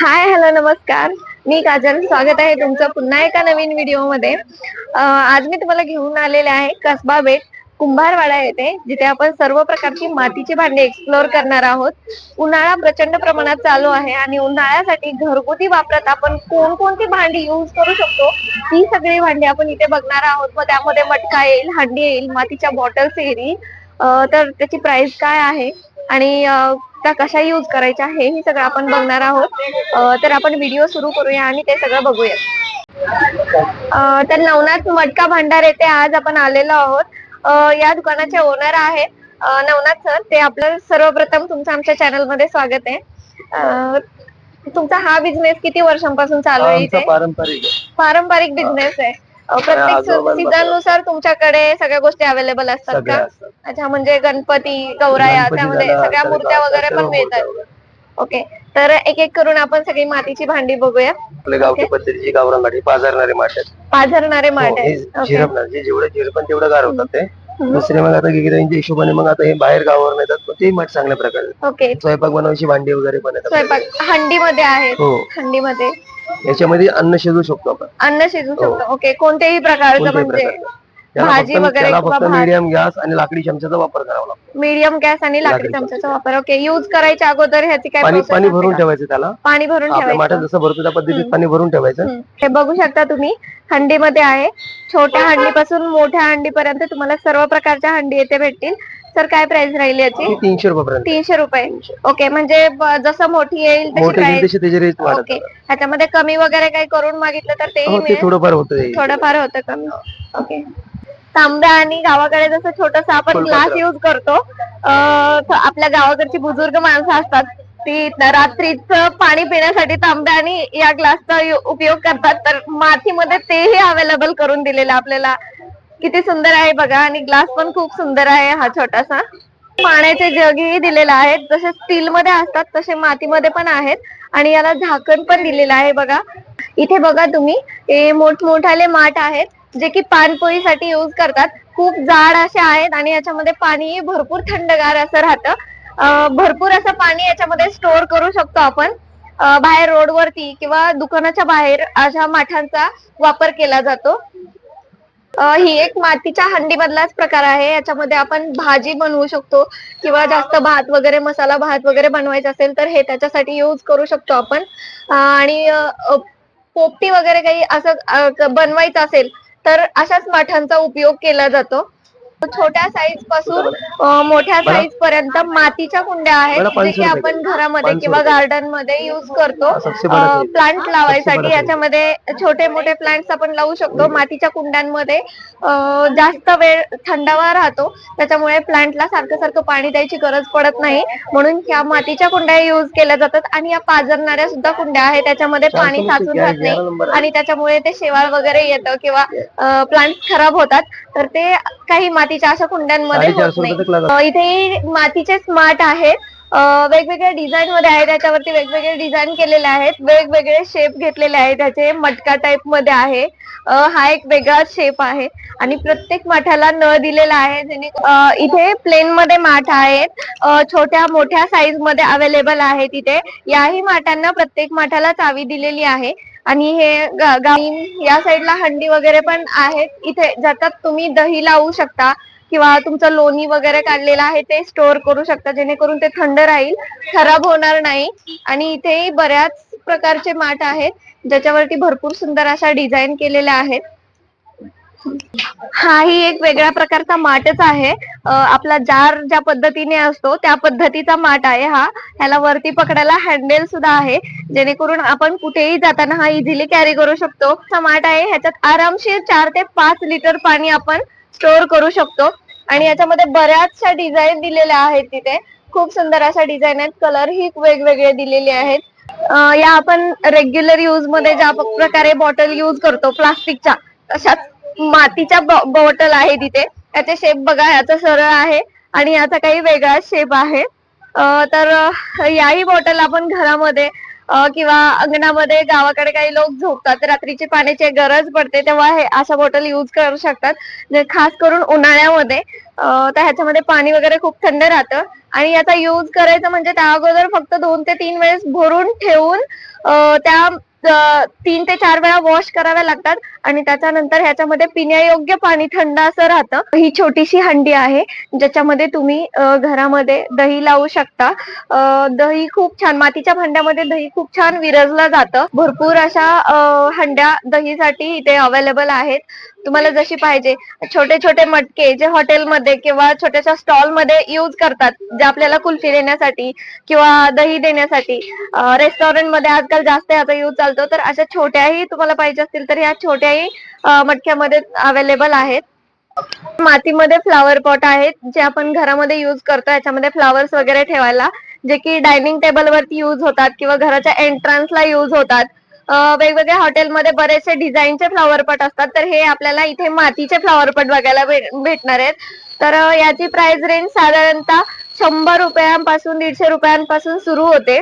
Hi hello नमस्कार. मी काजल. स्वागत आहे तुमचं पुन्हा एका नवीन व्हिडिओमध्ये आज मी तुम्हाला घेऊन आलेले आहे कसबा बेट कुंभारवाडा येथे जिथे आपण सर्व प्रकारची मातीची भांडी एक्सप्लोअर करणार आहोत. उन्हाळा प्रचंड प्रमाणात चालू आहे आणि उन्हाळ्यासाठी घरगुती वापरात आपण कोणकोणती भांडी युज करू शकतो ही सगळी भांडी आपण इथे बघणार आहोत. मग त्यामध्ये मटका येईल हंडी येईल मातीच्या बॉटल्स येईल. तर त्याची प्राइस काय आहे? आणि त्या कशा युज करायच्या हे ही सगळं आपण बघणार आहोत. तर आपण व्हिडिओ सुरू करूया आणि ते सगळं बघूया तर नवनाथ मटका भांडार येथे आज आपण आलेलो आहोत. या दुकानाचे ओनर आहेत. अं, नवनाथ सर ते आपलं सर्वप्रथम तुमचं आमच्या चॅनलमध्ये स्वागत आहे. तुमचा हा बिझनेस किती वर्षांपासून चालू आहे पारंपरिक आहे. पारंपरिक बिझनेस आहे. प्रत्येक. सीझननुसार तुमच्याकडे सगळ्या गोष्टी अवेलेबल असतात का. अच्छा म्हणजे गणपती गौराया गणपती त्यामध्ये झाला, सगळ्या मूर्त्या वगैरे सर्व पण मूर्त्या मिळतात. वगैरे. ओके तर एक एक करून आपण सगळी मातीची भांडी बघूया. आपल्या गावठी पद्धतीची गावरान गाठी पाजारणारे माठ आहेत. पाझरणारे माठ हो, आहेत. ओके. झिरपणार जे जेवढे झिरपण तेवढं गार होतात ते. हम्म. दुसरे मग आता गिरिरांच्या हिशोबाने मग आता हे बाहेर गावावर येतात पण ते माठ चांगल्या प्रकारे. ओके. स्वयंपाक बनवायची भांडी वगैरे पण आहेत आपल्याकडे. स्वयंपाक हंडीमध्ये आहेत. हो. हंडीमध्ये. याच्यामध्ये अन्न शिजू शकतो आपण. अन्न शिजू शकतो. ओके कोणत्याही प्रकारचं हो. कोणत्याही म्हणजे प्रकारचं. त्याला भाजी फक्त वगैरे त्याला किंवा फक्त भात. मीडियम गॅस आणि लाकडी चमच्याचा वापर करावा लागतो. मीडियम गॅस आणि लाकडी लाकडी चमच्याचा वापर. ओके युज करायच्या अगोदर ह्याची काय पाणी process पाणी असते भरून का? ठेवायचं त्याला. पाणी भरून आपल्या माठात ठेवायचं जसं भरतो त्या पद्धतीत पाणी भरून ठेवायचं. हम्म. हे बघू शकता तुम्ही हंडीमध्ये आहे. छोट्या हंडीपासून मोठ्या हंडीपर्यंत तुम्हाला सर्व प्रकारच्या हंडी येथे भेटतील. सर काय प्राइस राहील याची? तीनशे रुपयापर्यंत. तीनशे रुपये. ओके म्हणजे ब- जसं मोठी येईल तशी मोठे प्राइस तशी त्याची रेट वाढत ओके ह्याच्यामध्ये कमी वगैरे काही करून मागितलं तर तेही हो ते मिळेल. थोडंफार होतं थोडंफार होतं कमी. ओके तांब्या आणि गावाकडे जसं छोटस आपण फुलपात्र. ग्लास युज करतो अं, त- आपल्या गावाकडची बुजुर्ग माणसं असतात ती रात्रीच पाणी पिण्यासाठी तांब्या आणि या ग्लासचा उपयोग करतात. तर मातीमध्ये तेही अवेलेबल करून दिलेलं आपल्याला. किती सुंदर आहे बघा आणि ग्लास पण खूप सुंदर आहे हा छोटासा. पाण्याचे जगही दिलेला आहे जसे स्टील मध्ये असतात तसे मातीमध्ये पण आहेत आणि याला झाकण पण दिलेलं आहे बघा. इथे बघा तुम्ही हे मोठमोठाले माठ आहेत जे की पानपोळीसाठी यूज करतात. खूप जाड असे आहेत आणि याच्यामध्ये पाणी भरपूर थंडगार असं राहतं. भरपूर असं पाणी याच्यामध्ये स्टोअर करू शकतो आपण. बाहेर रोडवरती किंवा दुकानाच्या बाहेर अशा माठांचा वापर केला जातो. ही एक मातीच्या हंडी मधलाच प्रकार आहे. याच्यामध्ये आपण भाजी बनवू शकतो किंवा जास्त भात वगैरे मसाला भात वगैरे बनवायचा असेल तर हे त्याच्यासाठी यूज करू शकतो आपण. आणि पोपटी वगैरे काही असं बनवायचं असेल तर अशाच माठांचा उपयोग केला जातो. छोट्या साईजपासून मोठ्या साईज पर्यंत मातीच्या कुंड्या आहेत जे की आपण. घरामध्ये किंवा. गार्डनमध्ये युज करतो. प्लांट लावायसाठी. याच्यामध्ये छोटे मोठे प्लांट्स आपण लावू शकतो मातीच्या कुंड्यांमध्ये जास्त वेळ थंडावा राहतो त्याच्यामुळे प्लांटला सारखं सारखं पाणी द्यायची गरज पडत नाही म्हणून ह्या मातीच्या कुंड्या युज केल्या जातात आणि या पाजरणाऱ्या सुद्धा कुंड्या आहेत त्याच्यामध्ये पाणी साचून राहत नाही. आणि त्याच्यामुळे ते शेवाळ वगैरे येतं किंवा प्लांट खराब होतात तर ते काही मातीच्या अशा कुंड्यांमध्ये होत साडेचारशे नाही रुपये. अं, इथे मातीचे स्मार्ट आहेत. अं, वेगवेगळ्या डिझाईन मध्ये आहेत. त्याच्यावरती वेगवेगळे डिझाईन केलेले आहेत. वेगवेगळे शेप घेतलेले आहेत. त्याचे मटका टाइपमध्ये आहे. अं, हा एक वेगळा शेप आहे. आणि प्रत्येक माठाला नळ दिलेला आहे. जेणे अं, इथे प्लेन मध्ये माठ आहेत. अं, छोट्या मोठ्या साईजमध्ये अवेलेबल आहेत इथे. याही माठांना प्रत्येक माठाला चावी दिलेली आहे. आणि हे गावी या साईडला हंडी वगैरे पण आहेत. इथे ज्याच्यात तुम्ही दही लावू शकता किंवा तुमचं लोणी वगैरे काढलेलं आहे ते स्टोअर करू शकता जेणेकरून ते थंड राहील खराब होणार नाही. आणि इथेही बऱ्याच प्रकारचे माठ आहेत ज्याच्यावरती भरपूर सुंदर अशा डिझाईन केलेल्या आहेत. हाही एक वेगळ्या प्रकारचा माटच आहे. आपला जार ज्या पद्धतीने असतो त्या पद्धतीचा माट आहे हा. ह्याला वरती पकडायला हँडल सुद्धा आहे. जेणेकरून आपण कुठेही जाताना हा इझिली कॅरी करू शकतो. हा माट आहे ह्याच्यात आरामशीर चार ते पाच लिटर पाणी आपण स्टोअर करू शकतो. आणि याच्यामध्ये बऱ्याचशा डिझाईन दिलेल्या आहेत तिथे. खूप सुंदर अशा डिझाईन आहेत. कलर ही वेगवेगळे दिलेले आहेत. या आपण रेग्युलर युजमध्ये ज्या प्रकारे बॉटल युज करतो प्लास्टिकच्या तशाच मातीच्या बॉटल आहे तिथे. त्याचे शेप बघा याचा सरळ आहे आणि याचा काही वेगळा शेप आहे. तर याही बॉटल आपण घरामध्ये किंवा अंगणामध्ये गावाकडे काही लोक झोपतात रात्रीची पाण्याची गरज पडते तेव्हा हे अशा बॉटल युज करू शकतात. खास करून उन्हाळ्यामध्ये तर ह्याच्यामध्ये पाणी वगैरे खूप थंड राहतं. आणि याचा युज करायचं म्हणजे त्या अगोदर फक्त दोन ते तीन वेळेस भरून ठेवून त्या तीन ते चार वेळा वॉश कराव्या लागतात आणि त्याच्यानंतर ह्याच्यामध्ये पिण्यायोग्य पाणी थंड असं राहतं. ही छोटीशी हंडी आहे ज्याच्यामध्ये तुम्ही घरामध्ये दही लावू शकता. दही खूप छान मातीच्या भांड्यामध्ये दही खूप छान विरजलं जातं. भरपूर अशा हंड्या दहीसाठी इथे अवेलेबल आहेत. तुम्हाला जशी पाहिजे. छोटे छोटे मटके जे हॉटेलमध्ये किंवा छोट्याशा स्टॉलमध्ये करतात जे आपल्याला कुल्फी देण्यासाठी किंवा दही देण्यासाठी. रेस्टॉरंटमध्ये आजकाल जास्त याचा युज चालतो तर अशा छोट्याही तुम्हाला पाहिजे असतील तर ह्या छोट्याही मटक्यामध्ये अवेलेबल आहेत. मातीमध्ये फ्लावर पॉट आहेत जे आपण घरामध्ये युज करतो. याच्यामध्ये फ्लावर्स वगैरे ठेवायला जे की डायनिंग टेबल वरती युज होतात किंवा घराच्या एंट्रन्सला युज होतात. वेगवेगळ्या हॉटेलमध्ये बरेचसे डिझाईनचे फ्लॉवर पॉट असतात. तर हे आपल्याला इथे मातीचे फ्लॉवर पॉट बघायला भेटणार आहेत. तर याची प्राइस रेंज साधारणतः शंभर रुपयांपासून दीडशे रुपयांपासून सुरू होते.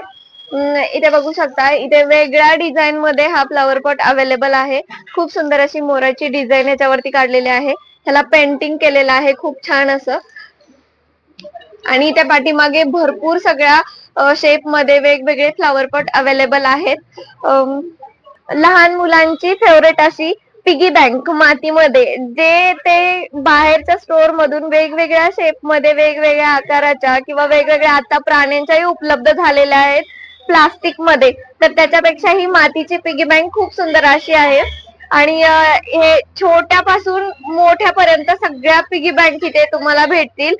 इथे बघू शकता इथे वेगळ्या डिझाईन मध्ये हा फ्लॉवर पॉट अवेलेबल आहे. खूप सुंदर अशी मोराची डिझाईन याच्यावरती काढलेली आहे. ह्याला पेंटिंग केलेलं आहे खूप छान असं. आणि त्या पाठीमागे भरपूर सगळ्या शेपमध्ये वेगवेगळे फ्लॉवर पॉट अवेलेबल आहेत. लहान मुलांची फेवरेट अशी पिगी बँक मातीमध्ये जे ते बाहेरच्या स्टोअर मधून वेगवेगळ्या शेपमध्ये वेगवेगळ्या आकाराच्या किंवा वेगवेगळ्या आता प्राण्यांच्याही उपलब्ध झालेल्या आहेत. प्लास्टिकमध्ये. तर त्याच्यापेक्षा ही मातीची पिगी बँक खूप सुंदर अशी आहे. आणि हे छोट्यापासून मोठ्यापर्यंत सगळ्या पिगी बँक इथे तुम्हाला भेटतील.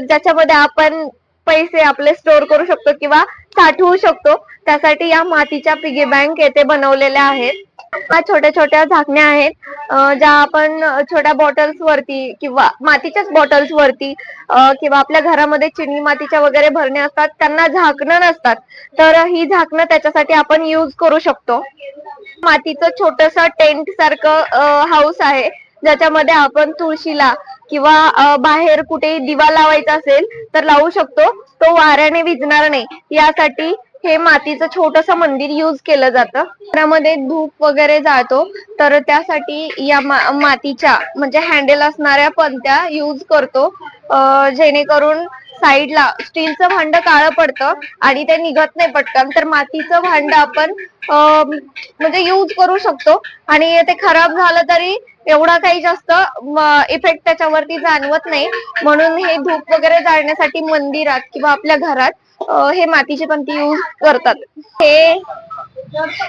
ज्याच्यामध्ये आपण पैसे आपले स्टोअर करू शकतो किंवा साठवू शकतो. त्यासाठी या मातीच्या पिगी बँक येथे बनवलेल्या आहेत. छोट्या छोट्या झाकण्या आहेत. ज्या आपण छोट्या बॉटल्स वरती किंवा मातीच्याच बॉटल्स वरती किंवा आपल्या घरामध्ये चिनी मातीच्या वगैरे भरणे असतात त्यांना झाकणं नसतात. तर ही झाकणं त्याच्यासाठी आपण युज करू शकतो. मातीचं छोटस टेंट सारखं हाऊस आहे. ज्याच्यामध्ये आपण तुळशीला किंवा बाहेर कुठे दिवा लावायचा असेल तर लावू शकतो. तो वाऱ्याने विजणार नाही. यासाठी हे मातीचं छोटस मंदिर युज केलं जातं. त्यामध्ये धूप वगैरे जाळतो तर त्यासाठी या मा- मातीच्या म्हणजे हँडल असणाऱ्या पंत्या युज करतो. जेणेकरून साईडला स्टीलचं भांड काळं पडतं आणि ते निघत नाही पटकन. तर मातीचं भांड आपण म्हणजे युज करू शकतो. आणि ते खराब झालं तरी एवढा काही जास्त इफेक्ट त्याच्यावरती जाणवत नाही. म्हणून हे धूप वगैरे जाळण्यासाठी मंदिरात किंवा आपल्या घरात हे मातीची पंती युज करतात. हे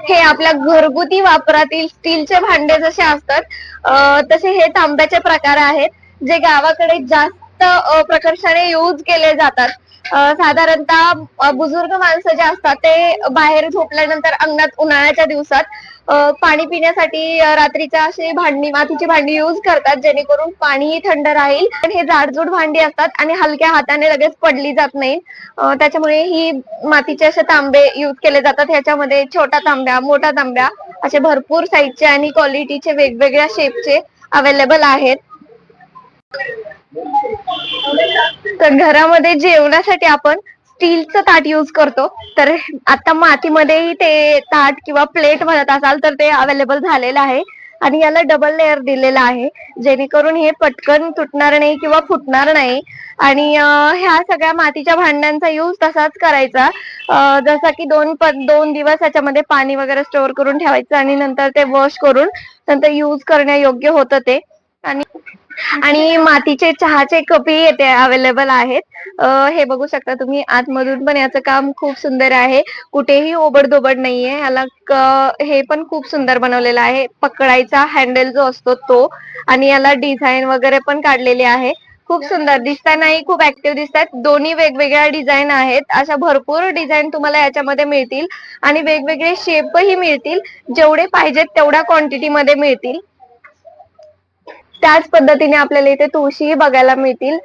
हे आपल्या घरगुती वापरातील स्टीलचे भांडे जसे असतात तसे हे तांब्याचे प्रकार आहेत जे गावाकडे जास्त प्रकर्षाने युज केले जातात. साधारणतः बुजुर्ग माणसं जे असतात ते बाहेर झोपल्यानंतर अंगणात उन्हाळ्याच्या दिवसात पाणी पिण्यासाठी रात्रीच्या अशी भांडी मातीची भांडी युज करतात जेणेकरून पाणीही थंड राहील. पण हे जाडजूड भांडी असतात आणि हलक्या हाताने लगेच पडली जात नाही त्याच्यामुळे ही मातीचे असे तांबे युज केले जातात. ह्याच्यामध्ये छोटा तांब्या मोठा तांब्या असे भरपूर साईजचे आणि क्वालिटीचे वेगवेगळ्या शेपचे अवेलेबल आहेत. तर घरामध्ये जेवणासाठी आपण स्टीलचं ताट युज करतो. तर आता मातीमध्येही ते ताट किंवा प्लेट म्हणत असाल तर ते अवेलेबल झालेलं आहे. आणि याला डबल लेअर दिलेला आहे. जेणेकरून हे पटकन तुटणार नाही किंवा फुटणार नाही. आणि ह्या सगळ्या मातीच्या भांड्यांचा यूज तसाच करायचा. जसा की दोन प- दोन दिवस याच्यामध्ये पाणी वगैरे स्टोअर करून ठेवायचं आणि नंतर ते वॉश करून नंतर यूज करण्यायोग्य होतं ते. आणि आणि मातीचे चहाचे कपही येथे अवेलेबल आहेत. हे बघू शकता तुम्ही आतमधून पण याचं काम खूप सुंदर आहे. कुठेही ओबडधोबड नाहीये. याला क- हे पण खूप सुंदर बनवलेलं आहे. पकडायचा हँडल जो असतो तो. आणि याला डिझाईन वगैरे पण काढलेली आहे. खूप सुंदर दिसतानाही खूप ऍक्टिव्ह दिसतात दोन्ही वेगवेगळ्या डिझाईन आहेत. अशा भरपूर डिझाईन तुम्हाला याच्यामध्ये मिळतील. आणि वेगवेगळे शेपही मिळतील. जेवढे पाहिजेत तेवढ्या क्वांटिटी मध्ये मिळतील. त्याच पद्धतीने आपल्याला इथे तुळशी बघायला मिळतील.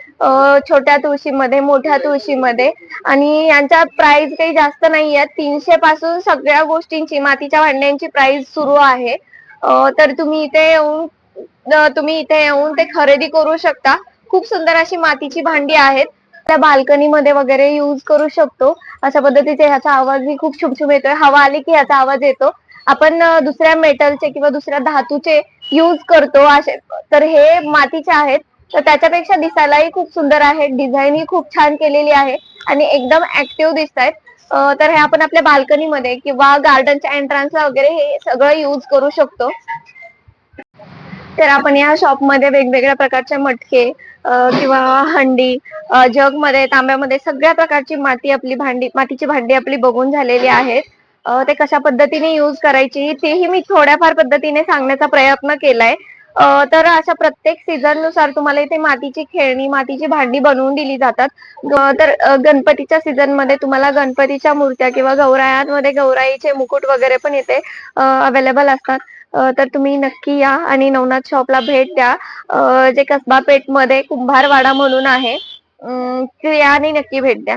छोट्या तुळशीमध्ये मोठ्या तुळशीमध्ये. आणि यांच्या प्राइस काही जास्त नाही आहेत तीनशे पासून सगळ्या गोष्टींची मातीच्या भांड्यांची प्राइस सुरू आहे. तर तुम्ही इथे येऊन तुम्ही इथे येऊन ते खरेदी करू शकता. खूप सुंदर अशी मातीची भांडी आहेत. त्या बाल्कनी मध्ये वगैरे यूज करू शकतो. अशा पद्धतीचे ह्याचा आवाजही खूप छुमछुम येतोय. हवा आली की ह्याचा आवाज येतो. आपण दुसऱ्या मेटलचे किंवा दुसऱ्या धातूचे युज करतो असे. तर हे मातीचे आहेत. तर त्याच्यापेक्षा दिसायलाही खूप सुंदर आहे. डिझाईन ही खूप छान केलेली आहे. आणि एकदम ऍक्टिव्ह दिसत आहेत तर हे आपण आपल्या बाल्कनीमध्ये किंवा गार्डनच्या एंट्रन्सला वगैरे हे सगळं युज करू शकतो. तर आपण या शॉपमध्ये वेगवेगळ्या प्रकारचे मटके किंवा हंडी जगमध्ये तांब्यामध्ये सगळ्या प्रकारची माती आपली भांडी मातीची भांडी आपली बघून झालेली आहेत. ते कशा पद्धतीने युज करायची तेही मी थोड्याफार पद्धतीने सांगण्याचा प्रयत्न केलाय. तर अशा प्रत्येक सीझननुसार तुम्हाला इथे मातीची खेळणी मातीची भांडी बनवून दिली जातात. तर गणपतीच्या सीझनमध्ये तुम्हाला गणपतीच्या मूर्त्या किंवा गौरायांमध्ये गौराईचे मुकुट वगैरे पण इथे अवेलेबल असतात. तर तुम्ही नक्की या आणि नवनाथ शॉपला भेट द्या. जे कसबा पेठमध्ये कुंभारवाडा म्हणून आहे या आणि नक्की भेट द्या.